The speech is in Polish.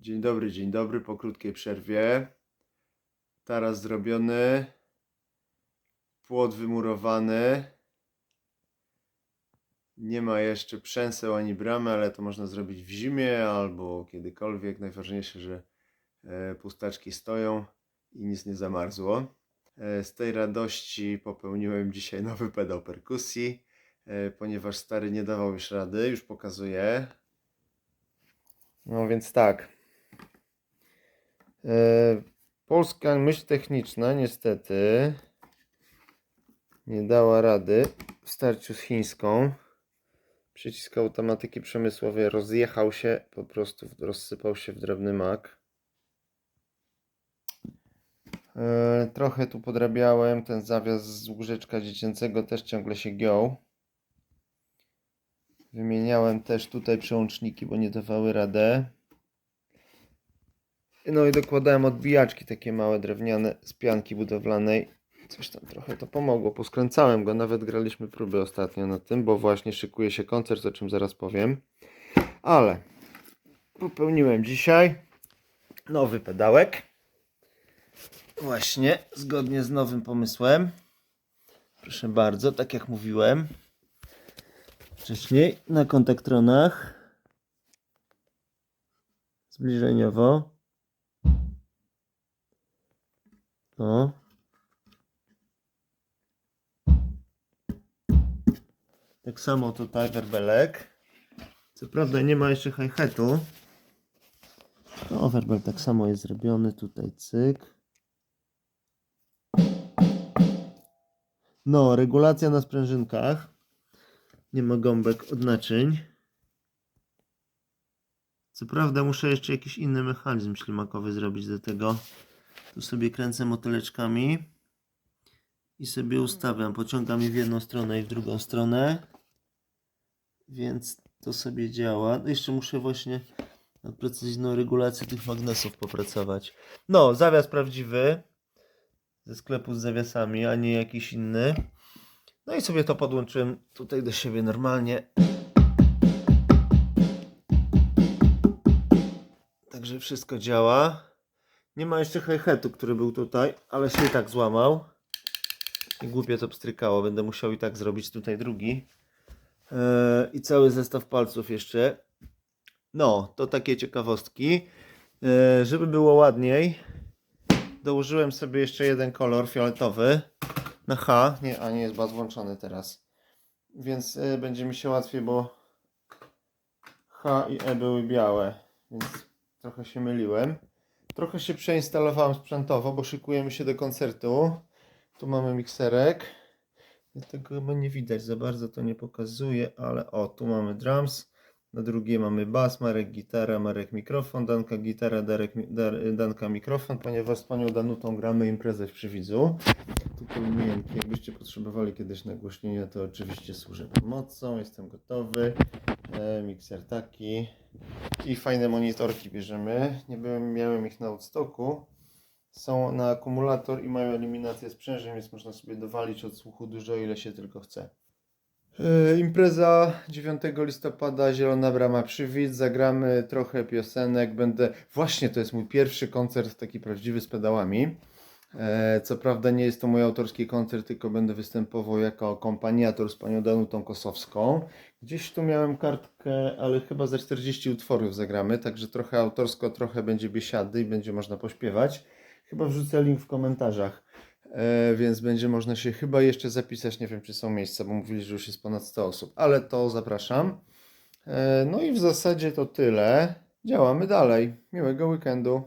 Dzień dobry, dzień dobry po krótkiej przerwie. Taras zrobiony. Płot wymurowany. Nie ma jeszcze przęseł ani bramy, ale to można zrobić w zimie albo kiedykolwiek. Najważniejsze, że e, pustaczki stoją i nic nie zamarzło. E, Z tej radości popełniłem dzisiaj nowy pedał perkusji, e, ponieważ stary nie dawał już rady, już pokazuję. No więc tak. E, Polska myśl techniczna niestety nie dała rady w starciu z chińską. Przycisk automatyki przemysłowej rozjechał się, po prostu rozsypał się w drobny mak. E, Trochę tu podrabiałem, ten zawias z łóżeczka dziecięcego też ciągle się giął. Wymieniałem też tutaj przełączniki, bo nie dawały radę. No i dokładałem odbijaczki takie małe, drewniane z pianki budowlanej. Coś tam trochę to pomogło. Poskręcałem go, nawet graliśmy próby ostatnio na tym, bo właśnie szykuje się koncert, o czym zaraz powiem. Ale popełniłem dzisiaj nowy pedałek. Właśnie, zgodnie z nowym pomysłem. Proszę bardzo, tak jak mówiłem wcześniej na kontaktronach. Zbliżeniowo. O. Tak samo tutaj werbelek. Co prawda nie ma jeszcze hi-hatu. No, werbel tak samo jest zrobiony. Tutaj cyk. No, regulacja na sprężynkach. Nie ma gąbek od naczyń. Co prawda muszę jeszcze jakiś inny mechanizm ślimakowy zrobić do tego. Tu sobie kręcę motyleczkami i sobie ustawiam. Pociągam je w jedną stronę i w drugą stronę. Więc to sobie działa. No Jeszcze muszę właśnie nad precyzyjną regulacją tych magnesów popracować. No, zawias prawdziwy ze sklepu z zawiasami, a nie jakiś inny. No i sobie to podłączyłem tutaj do siebie normalnie. Także wszystko działa. Nie ma jeszcze hi-hatu, który był tutaj, ale się i tak złamał. I głupie to pstrykało. Będę musiał i tak zrobić tutaj drugi. Eee, I cały zestaw palców jeszcze. No, to takie ciekawostki. Eee, żeby było ładniej, dołożyłem sobie jeszcze jeden kolor fioletowy na H. Nie, a nie jest baz włączony teraz. Więc e, będzie mi się łatwiej, bo H i E były białe. Więc trochę się myliłem. Trochę się przeinstalowałem sprzętowo, bo szykujemy się do koncertu. Tu mamy mikserek. Tego chyba nie widać za bardzo, to nie pokazuje, ale o, tu mamy drums. Na drugiej mamy bas, Marek gitara, Marek mikrofon, Danka gitara, Darek, Dar, Danka mikrofon, ponieważ z panią Danutą gramy imprezę w Przywidzu. Tu pojmienki, jakbyście potrzebowali kiedyś nagłośnienia, to oczywiście służę pomocą, jestem gotowy. E, mikser taki. I fajne monitorki bierzemy. Nie byłem, miałem ich na Woodstocku. Są na akumulator i mają eliminację sprzężeń, więc można sobie dowalić od słuchu dużo, ile się tylko chce. E, impreza 9 listopada, Zielona Brama Przywid. Zagramy trochę piosenek. Będę. Właśnie to jest mój pierwszy koncert taki prawdziwy z pedałami. E, Co prawda nie jest to mój autorski koncert, tylko będę występował jako akompaniator z panią Danutą Kosowską. Gdzieś tu miałem kartkę, ale chyba ze 40 utworów zagramy, także trochę autorsko, trochę będzie biesiady i będzie można pośpiewać. Chyba wrzucę link w komentarzach, e, więc będzie można się chyba jeszcze zapisać. Nie wiem, czy są miejsca, bo mówili, że już jest ponad 100 osób, ale to zapraszam. E, no i w zasadzie to tyle. Działamy dalej. Miłego weekendu.